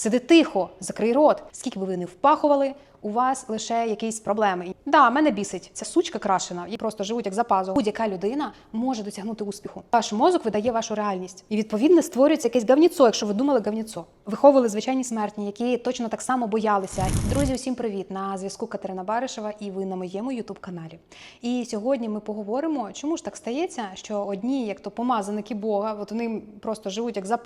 Сиди тихо, закрий рот. Скільки би ви не впахували, у вас лише якісь проблеми. Да, мене бісить ця сучка крашена, і просто живуть як за пазу. Будь-яка людина може досягнути успіху. Ваш мозок видає вашу реальність, і відповідно створюється якесь гавніцо, якщо ви думали гавніцо. Виховували звичайні смертні, які точно так само боялися. Друзі, усім привіт! На зв'язку Катерина Баришева, і ви на моєму ютуб каналі. І сьогодні ми поговоримо, чому ж так стається, що одні, як то помазаники Бога, от вони просто живуть як за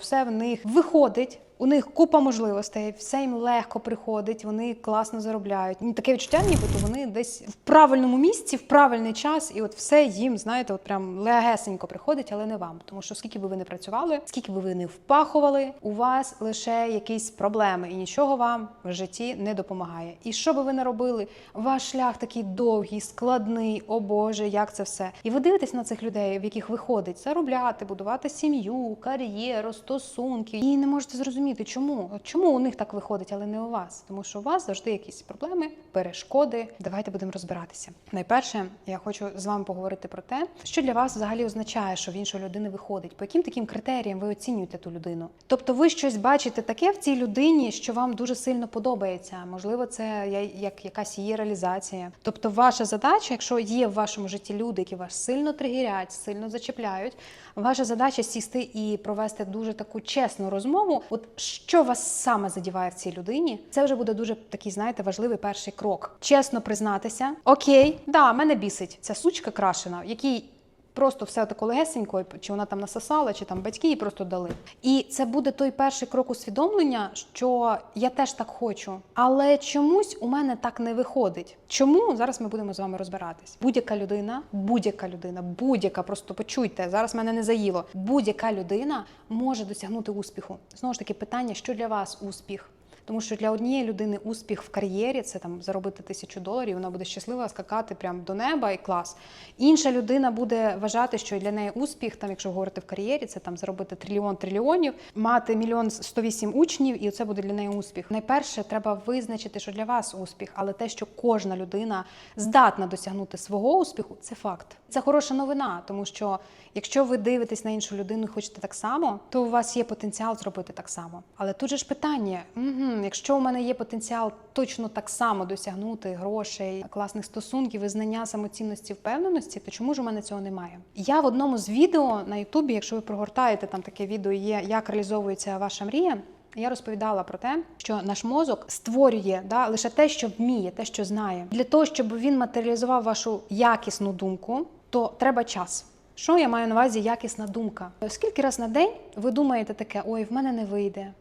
все в них виходить. У них купа можливостей, все їм легко приходить, вони класно заробляють. Ну, Таке відчуття, нібито вони десь в правильному місці, в правильний час, і от все їм, знаєте, от прям легесенько приходить, але не вам. Тому що скільки би ви не працювали, скільки би ви не впахували, у вас лише якісь проблеми, і нічого вам в житті не допомагає. І що би ви не робили, ваш шлях такий довгий, складний, о Боже, як це все. І ви дивитесь на цих людей, в яких виходить заробляти, будувати сім'ю, кар'єру, стосунки, і не можете зрозуміти, чому чому у них так виходить, але не у вас. Тому що у вас завжди якісь проблеми, перешкоди. Давайте будемо розбиратися. Найперше, я хочу з вами поговорити про те, що для вас взагалі означає, що в іншої людини виходить. По яким таким критеріям ви оцінюєте ту людину? Тобто, ви щось бачите таке в цій людині, що вам дуже сильно подобається. Можливо, це як якась її реалізація. Тобто, ваша задача, якщо є в вашому житті люди, які вас сильно тригерять, сильно зачепляють, ваша задача сісти і провести дуже таку чесну розмову. От що вас саме задіває в цій людині, це вже буде дуже такий, знаєте, важливий перший крок. Чесно признатися, окей, да, мене бісить ця сучка крашена, який. Просто все тако легесенько, чи вона там насосала, чи там батьки їй просто дали. І це буде той перший крок усвідомлення, що я теж так хочу, але чомусь у мене так не виходить. Чому зараз ми будемо з вами розбиратись? Будь-яка людина, будь-яка людина, будь-яка, просто почуйте, зараз мене не заїло. Будь-яка людина може досягнути успіху. Знову ж таки, питання, що для вас успіх? Тому що для однієї людини успіх в кар'єрі це там заробити тисячу доларів, вона буде щаслива скакати прямо до неба і клас. Інша людина буде вважати, що для неї успіх, там, якщо говорити в кар'єрі, це там заробити трильйон трильйонів, мати мільйон 108 учнів, і це буде для неї успіх. Найперше треба визначити, що для вас успіх, але те, що кожна людина здатна досягнути свого успіху, це факт. Це хороша новина, тому що якщо ви дивитесь на іншу людину і хочете так само, то у вас є потенціал зробити так само. Але тут же ж питання: угу, якщо у мене є потенціал точно так само досягнути грошей, класних стосунків, визнання самоцінності, впевненості, то чому ж у мене цього немає? Я в одному з відео на Ютубі, якщо ви прогортаєте там таке відео, є як реалізовується ваша мрія. Я розповідала про те, що наш мозок створює да, лише те, що вміє, те, що знає. Для того, щоб він матеріалізував вашу якісну думку, то треба час. Що я маю на увазі якісна думка? Скільки раз на день ви думаєте таке: ой, в мене не вийде,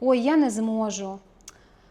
ой, я не зможу.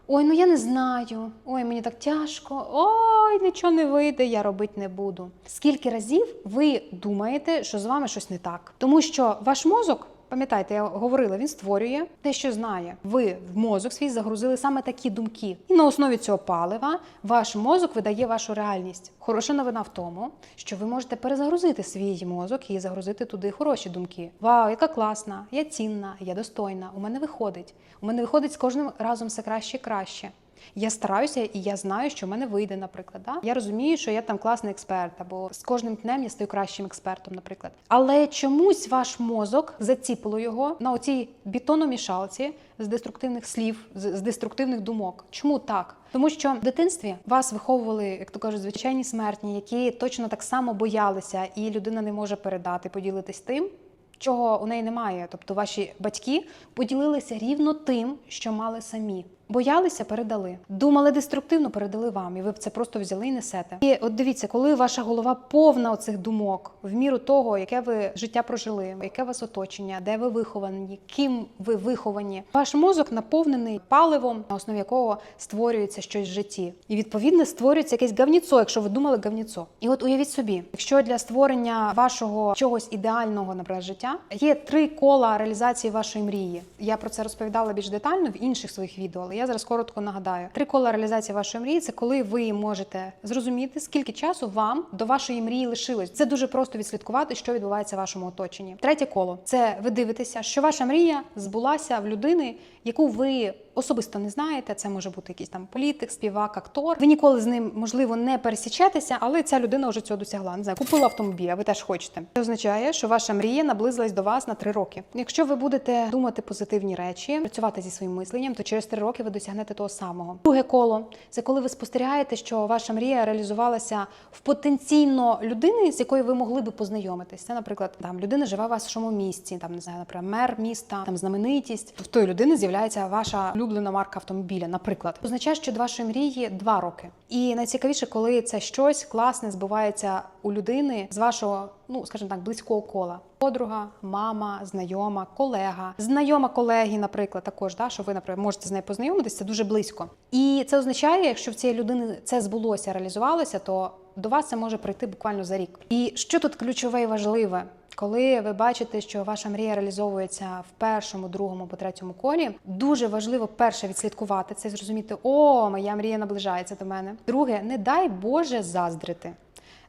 Ой, ну я не знаю. Ой, мені так тяжко. Ой, нічого не вийде, я робити не буду. Скільки разів ви думаєте, що з вами щось не так? Тому що ваш мозок. Пам'ятаєте, я говорила, він створює те, що знає. Ви в мозок свій загрузили саме такі думки. І на основі цього палива ваш мозок видає вашу реальність. Хороша новина в тому, що ви можете перезагрузити свій мозок і загрузити туди хороші думки. Вау, яка класна, я цінна, я достойна. У мене виходить. У мене виходить з кожним разом все краще і краще. Я стараюся, і я знаю, що в мене вийде, наприклад. Да? Я розумію, що я там класний експерт, або з кожним днем я стаю кращим експертом, наприклад. Але чомусь ваш мозок заціпило його на оцій бетономішалці з деструктивних слів, з, з деструктивних думок. Чому так? Тому що в дитинстві вас виховували, як то кажуть, звичайні смертні, які точно так само боялися, і людина не може передати, поділитись тим. Чого у неї немає, тобто ваші батьки поділилися рівно тим, що мали самі. Боялися, передали. Думали деструктивно, передали вам, і ви б це просто взяли і несете. І от дивіться, коли ваша голова повна оцих думок, в міру того, яке ви життя прожили, яке вас оточення, де ви виховані, ким ви виховані, ваш мозок наповнений паливом, на основі якого створюється щось в житті. І відповідно створюється якесь гавніцо, якщо ви думали гавніцо. І от уявіть собі, якщо для створення вашого чогось ідеального, наприклад, життя є три кола реалізації вашої мрії. Я про це розповідала більш детально в інших своїх відео, але я зараз коротко нагадаю. Три кола реалізації вашої мрії це коли ви можете зрозуміти, скільки часу вам до вашої мрії лишилось. Це дуже просто відслідкувати, що відбувається в вашому оточенні. Третє коло це ви дивитеся, що ваша мрія збулася в людини, яку ви особисто не знаєте. Це може бути якийсь там політик, співак, актор. Ви ніколи з ним можливо не пересічетеся, але ця людина вже цього досягла. Не знаю, купила автомобіль, а ви теж хочете. Це означає, що ваша мрія наблизилась до вас на три роки. Якщо ви будете думати позитивні речі, працювати зі своїм мисленням, то через три роки ви досягнете того самого. Друге коло це коли ви спостерігаєте, що ваша мрія реалізувалася в потенційно людини, з якою ви могли би познайомитись. Це, наприклад, там людина живе в вашому місті, там не знаю, наприклад, мер міста, там знаменитість. В тої людини з'являється ваша улюблена марка автомобіля. Наприклад, означає, що до вашої мрії два роки. І найцікавіше, коли це щось класне збувається у людини з вашого, ну скажімо так, близького кола. Подруга, мама, знайома, колега, знайома колеги, наприклад, також да, що ви, наприклад, можете з нею познайомитися, це дуже близько. І це означає, якщо в цієї людини це збулося, реалізувалося, то до вас це може прийти буквально за рік. І що тут ключове і важливе? Коли ви бачите, що ваша мрія реалізовується в першому, другому по третьому колі, дуже важливо перше відслідкувати це, зрозуміти, о, моя мрія наближається до мене. Друге, не дай Боже заздрити.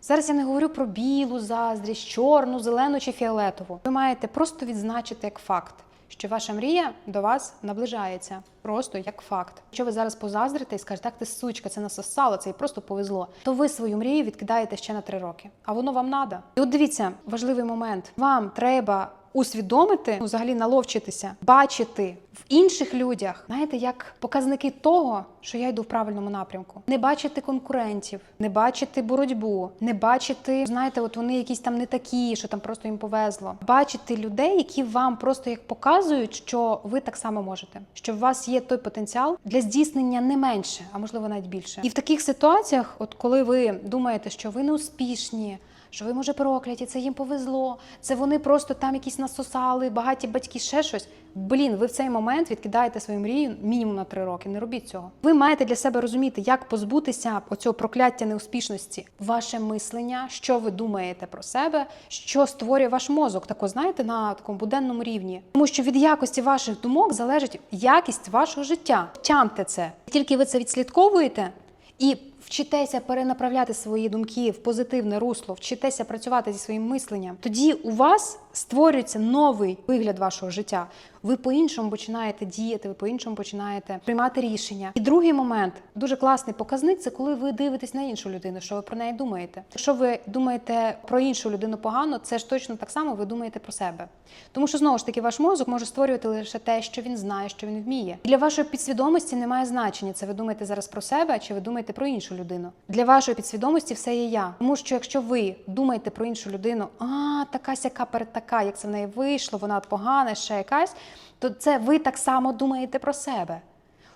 Зараз я не говорю про білу заздрість, чорну, зелену чи фіолетову. Ви маєте просто відзначити як факт, що ваша мрія до вас наближається. Просто як факт. Якщо ви зараз позаздрите і скажете, так ти сучка, це насосало, це і просто повезло, то ви свою мрію відкидаєте ще на три роки. А воно вам надо. І от дивіться, важливий момент. Вам треба усвідомити, ну, взагалі наловчитися, бачити в інших людях, знаєте, як показники того, що я йду в правильному напрямку. Не бачити конкурентів, не бачити боротьбу, не бачити, знаєте, от вони якісь там не такі, що там просто їм повезло. Бачити людей, які вам просто як показують, що ви так само можете, що в вас є той потенціал для здійснення не менше, а можливо навіть більше. І в таких ситуаціях, от коли ви думаєте, що ви не успішні що ви, може, прокляті, це їм повезло, це вони просто там якісь насосали, багаті батьки, ще щось. Блін, ви в цей момент відкидаєте свою мрію мінімум на три роки. Не робіть цього. Ви маєте для себе розуміти, як позбутися оцього прокляття неуспішності, ваше мислення, що ви думаєте про себе, що створює ваш мозок, тако знаєте, на такому буденному рівні. Тому що від якості ваших думок залежить якість вашого життя. Тямте це. Тільки ви це відслідковуєте і вчитеся перенаправляти свої думки в позитивне русло, вчитеся працювати зі своїм мисленням, тоді у вас створюється новий вигляд вашого життя. Ви по-іншому починаєте діяти, ви по-іншому починаєте приймати рішення. І другий момент дуже класний показник це коли ви дивитесь на іншу людину, що ви про неї думаєте. Якщо ви думаєте про іншу людину погано, це ж точно так само ви думаєте про себе. Тому що знову ж таки ваш мозок може створювати лише те, що він знає, що він вміє. Для вашої підсвідомості немає значення. Це ви думаєте зараз про себе, чи ви думаєте про іншу людину. Для вашої підсвідомості все є я. Тому що якщо ви думаєте про іншу людину, а така сяка перед така, як це в неї вийшло, вона погана, ще якась, то це ви так само думаєте про себе.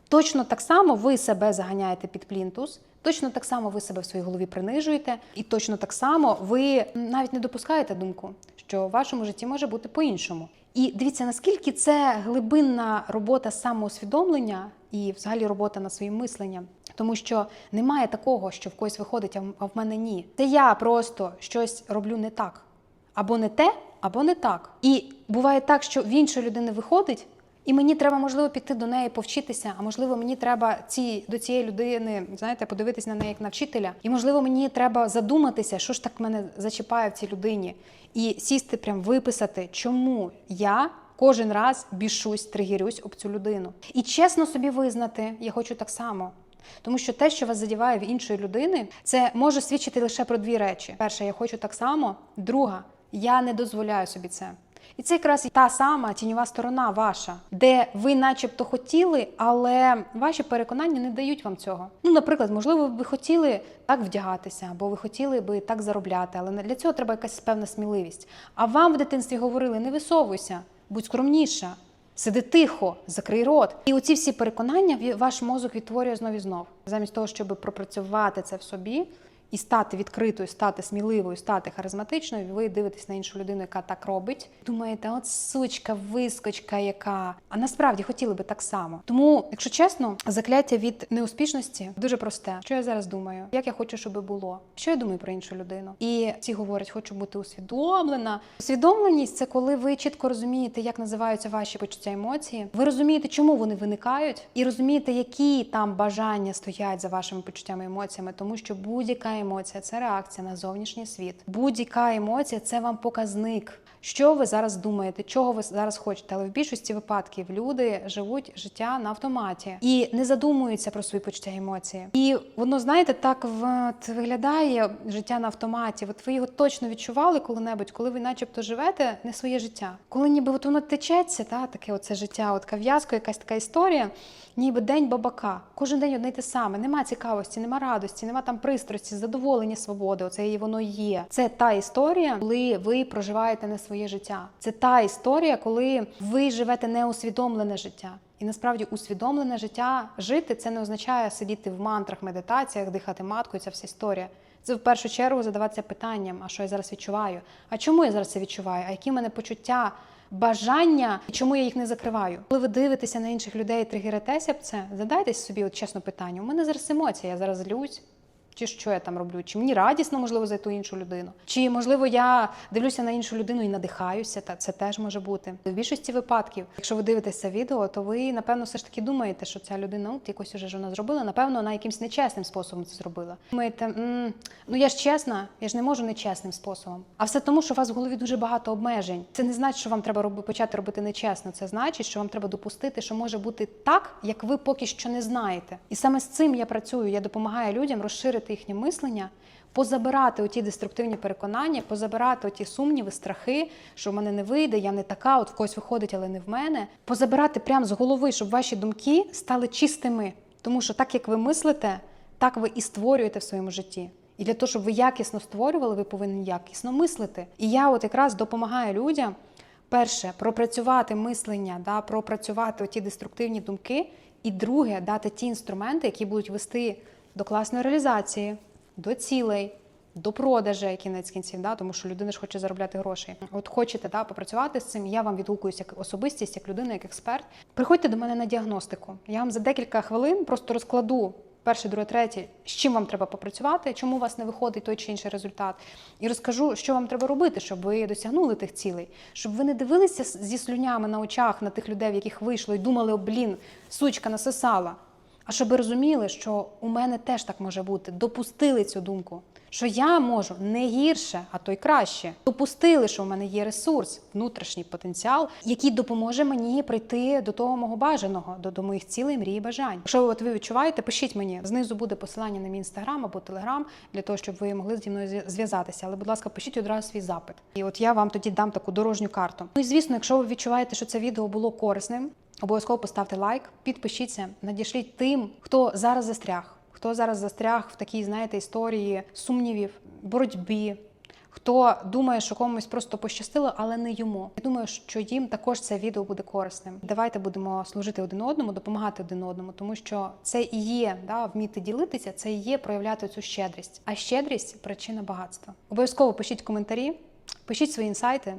Точно так само ви себе заганяєте під плінтус, точно так само ви себе в своїй голові принижуєте, і точно так само ви навіть не допускаєте думку, що в вашому житті може бути по-іншому. І дивіться, наскільки це глибинна робота самоусвідомлення і взагалі робота над своїм мисленням. Тому що немає такого, що в когось виходить, а в- мене ні. Це я просто щось роблю не так. Або не те, або не так. І буває так, що в іншої людини виходить, і мені треба, можливо, піти до неї повчитися, а можливо, мені треба ці, до цієї людини, знаєте, подивитися на неї як на вчителя. І можливо, мені треба задуматися, що ж так мене зачіпає в цій людині, і сісти, прям виписати, чому я. Кожен раз бішусь, тригерюсь об цю людину. І чесно собі визнати, я хочу так само. Тому що те, що вас задіває в іншої людини, це може свідчити лише про дві речі: перша, я хочу так само. Друга, я не дозволяю собі це. І це якраз та сама тіньова сторона ваша, де ви, начебто, хотіли, але ваші переконання не дають вам цього. Ну, наприклад, можливо, ви хотіли так вдягатися, або ви хотіли би так заробляти, але для цього треба якась певна сміливість. А вам в дитинстві говорили: не висовуйся, будь скромніша. Сиди тихо, закрий рот. І оці всі переконання ваш мозок відтворює знов і знов. Замість того, щоб пропрацювати це в собі і стати відкритою, стати сміливою, стати харизматичною, ви дивитесь на іншу людину, яка так робить. Думаєте, от сучка, вискочка, яка. А насправді хотіли би так само. Тому, якщо чесно, закляття від неуспішності дуже просте. Що я зараз думаю? Як я хочу, щоб було? Що я думаю про іншу людину? І всі говорять, хочу бути усвідомлена. Усвідомленість це коли ви чітко розумієте, як називаються ваші почуття емоції. Ви розумієте, чому вони виникають, і розумієте, які там бажання стоять за вашими почуттями емоціями, тому що будь-яка Емоція це реакція на зовнішній світ. Будь-яка емоція це вам показник. Що ви зараз думаєте, чого ви зараз хочете? Але в більшості випадків люди живуть життя на автоматі і не задумуються про свої почуття і емоції. І воно, знаєте, так в- виглядає життя на автоматі. От ви його точно відчували коли-небудь, коли ви, начебто, живете не своє життя. Коли ніби от воно течеться, та таке оце життя, от кав'язка, якась така історія, ніби день бабака. Кожен день одне й те саме. Нема цікавості, нема радості, нема там пристрасті, задоволення, свободи. Оце і воно є. Це та історія, коли ви проживаєте не своє життя. Це та історія, коли ви живете неусвідомлене життя. І насправді усвідомлене життя жити це не означає сидіти в мантрах, медитаціях, дихати маткою. Ця вся історія. Це в першу чергу задаватися питанням: а що я зараз відчуваю? А чому я зараз це відчуваю? А які в мене почуття? Бажання, чому я їх не закриваю? Коли ви дивитеся на інших людей, і тригеритеся б це, задайтесь собі от чесно питання. У мене зараз емоція, я зараз злюсь. Чи що я там роблю? Чи мені радісно, можливо, за ту іншу людину? Чи можливо я дивлюся на іншу людину і надихаюся? Та це теж може бути. В більшості випадків, якщо ви дивитесь це відео, то ви напевно все ж таки думаєте, що ця людина от якось уже ж вона зробила. Напевно, вона якимсь нечесним способом це зробила. Думаєте, «М, ну я ж чесна, я ж не можу нечесним способом. А все тому, що у вас в голові дуже багато обмежень. Це не значить, що вам треба роби, почати робити нечесно. Це значить, що вам треба допустити, що може бути так, як ви поки що не знаєте. І саме з цим я працюю. Я допомагаю людям розширити їхнє мислення. Позабирати оті деструктивні переконання, позабирати оті сумніви, страхи, що в мене не вийде, я не така, от в когось виходить, але не в мене. Позабирати прямо з голови, щоб ваші думки стали чистими. Тому що так як ви мислите, так ви і створюєте в своєму житті. І для того, щоб ви якісно створювали, ви повинні якісно мислити. І я от якраз допомагаю людям. Перше, пропрацювати мислення, да, пропрацювати ті деструктивні думки. І друге, дати ті інструменти, які будуть вести до класної реалізації, до цілей, до продажу кінець кінців, да, тому що людина ж хоче заробляти гроші. От хочете да, попрацювати з цим, я вам відгукуюсь як особистість, як людина, як експерт. Приходьте до мене на діагностику. Я вам за декілька хвилин просто розкладу. Перше, друге, третє, з чим вам треба попрацювати, чому у вас не виходить той чи інший результат, і розкажу, що вам треба робити, щоб ви досягнули тих цілей, щоб ви не дивилися зі слюнями на очах на тих людей, в яких вийшло, і думали, о, блін, сучка насосала. А щоб розуміли, що у мене теж так може бути, допустили цю думку, що я можу не гірше, а то й краще. Допустили, що у мене є ресурс, внутрішній потенціал, який допоможе мені прийти до того мого бажаного, до, до моїх цілей, мрій, бажань. Якщо от ви відчуваєте, пишіть мені. Знизу буде посилання на мій інстаграм або телеграм для того, щоб ви могли зі мною зв'язатися. Але, будь ласка, пишіть одразу свій запит. І от я вам тоді дам таку дорожню карту. Ну і звісно, якщо ви відчуваєте, що це відео було корисним, Обов'язково поставте лайк, підпишіться, надішліть тим, хто зараз застряг, хто зараз застряг в такій, знаєте, історії сумнівів, боротьбі. Хто думає, що комусь просто пощастило, але не йому. Я думаю, що їм також це відео буде корисним. Давайте будемо служити один одному, допомагати один одному, тому що це і є да, вміти ділитися, це і є проявляти цю щедрість. А щедрість причина багатства. Обов'язково пишіть коментарі, пишіть свої інсайти.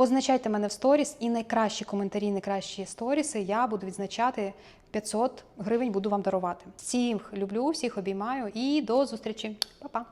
Позначайте мене в сторіс і найкращі коментарі, найкращі сторіси я буду відзначати 500 гривень буду вам дарувати. Всіх люблю, всіх обіймаю і до зустрічі. Па-па!